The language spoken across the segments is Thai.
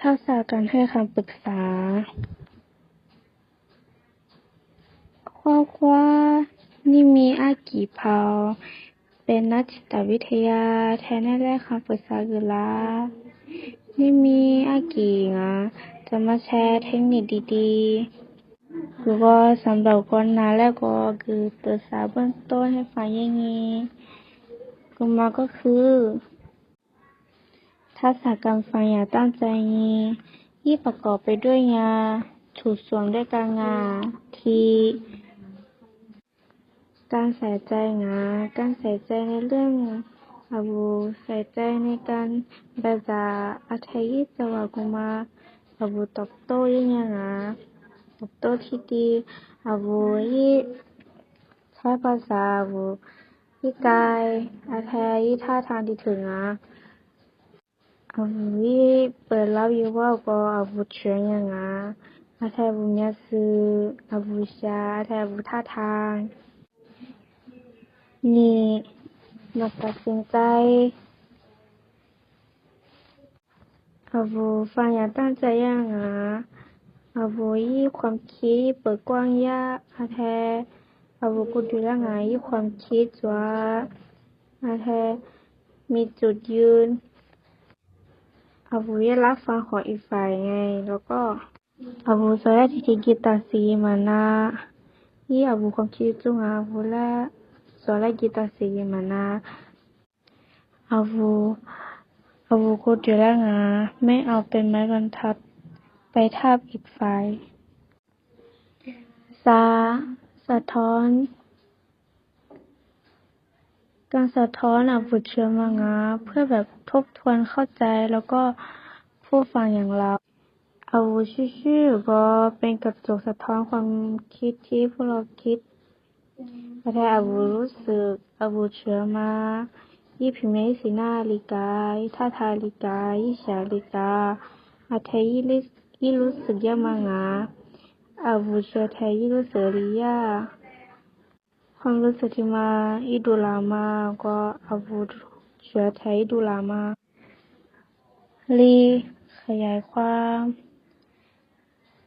ทักษะการให้คำปรึกษาครอบครัวนี่มีอากีเผาเป็นนักจิตวิทยา แทนได้แลกคำปรึกษาอยู่ละนี่มีอากี่ะจะมาแชร์เทคนิคดีๆคือก็สำหรับคนนะแล้วก็คือปรึกษาเบื้องต้นให้ฟังอย่างนี้ก็มาก็คือ ทักษะการฟังอย่างตั้งใจนี้ที่ประกอบไปด้วยงา ถูกส่วนด้วยการงานที่การใส่ใจงา การใส่ใจในเรื่องอาวุใส่ใจในการแบบจะอาทยจะว่ากุมาอาวุตอบโต้ยังไงงาตอบโต้ที่ดีอาวุยี่ใช้ภาษาอาวุยี่กายอาทยยี่ท่าทางที่ถึงอะอา วุยี่เปิดรับอยู่ว่าก็อาวุธเชิงยังอะอาไทยอาวุเมียซื้ออาวุชาอาไทยอาวุท่าทางนี่มาตัดสินใจอาโบฟังอย่างตั้งใจย่างนะอาโบยี่ความคิดเปิดกว้างยากอาแทอาโบกูดูแลงไงยี่ความคิดจ้าอาแทมีจุดยืน อาโบยี่รับฟังของอีกฝ่ายไง แล้วก็อาโบสอยที่จะกีตาสีมานะยี่อาโบความคิดจุงอาโบและ soala kita sige mana avu avu ก็เดือดงาไม่เอาเป็นไม้บรรทัดไปทาบอีกฝ่ายสาสะท้อน การสะท้อนอาวุธเชื่อมางาเพื่อแบบทบทวนเข้าใจแล้วก็ผู้ฟังอย่างเราอาวุธชื่อก็เป็นกระจกสะท้อนความคิดที่พวกเราคิดอาทอาบูรู้สึกอาบูเชื่อมายี่พิเมสีนาลิกายี่ท่าทาลิกายี่ชาลิกาอาเทยี่ลิยี่รู้สึกยามางาอาบูเชื่อเทยี่รู้สึกริยา ความรู้สึกที่มาอีดูลามาก็อาบูเชื่อเทยี่ดูลามาลีขยายความ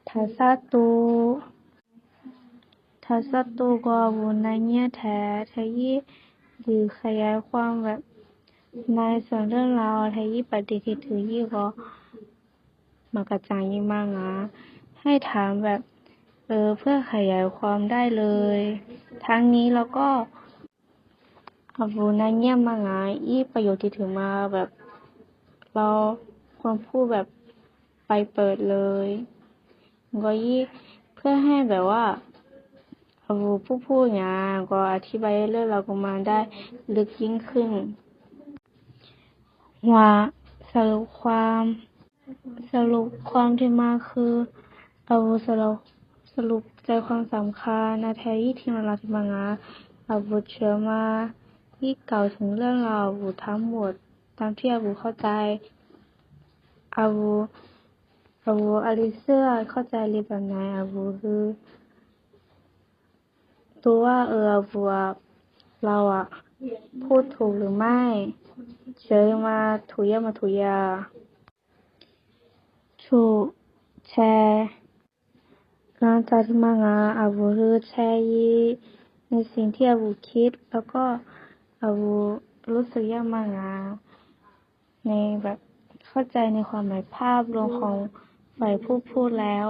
ทาซาตูทัศตุก็วุนในเนี่ยแท้ทยี่หรือขยายความแบบในส่วนเรื่องราวทยี่ปฏิทิถือยี่ก็มากระจายยิ่งมากนะให้ถามแบบ ออเพื่อขยายความได้เลย ทั้งนี้แล้วก็อาวุนเงียบมากนะยี่ประโยชน์ที่ถือมาแบบ เราควรพูดแบบไปเปิดเลยก็ยี่เพื่อให้แบบว่าผู้พูดงานก็อธิบายเรื่องเราประมาได้ลึกยิ่งขึ้นว่าสรุปความ สรุปความที่มาคือเอาสรุป สรุปใจความสำคัญนาแทยี่ทีมาลาที่มางาอาบุเชื่อมาที่เก่าถึงเรื่องราวบุทั้งหมด ตามที่อาบุเข้าใจอาบุอาบุอลิเซอร์เข้าใจเรียแบบไหนอาบุคือตัวว่าเออบัวเราอะพูดถูกหรือไม่เชยมาถุยมาถุยาถูก หลังจากที่มางาอาบูคือแชร์ยีในสิ่งที่อาบูคิด แล้วก็อาบูรู้สึกยากมางาในแบบเข้าใจในความหมายภาพรวมของฝ่ายผู้พูดแล้ว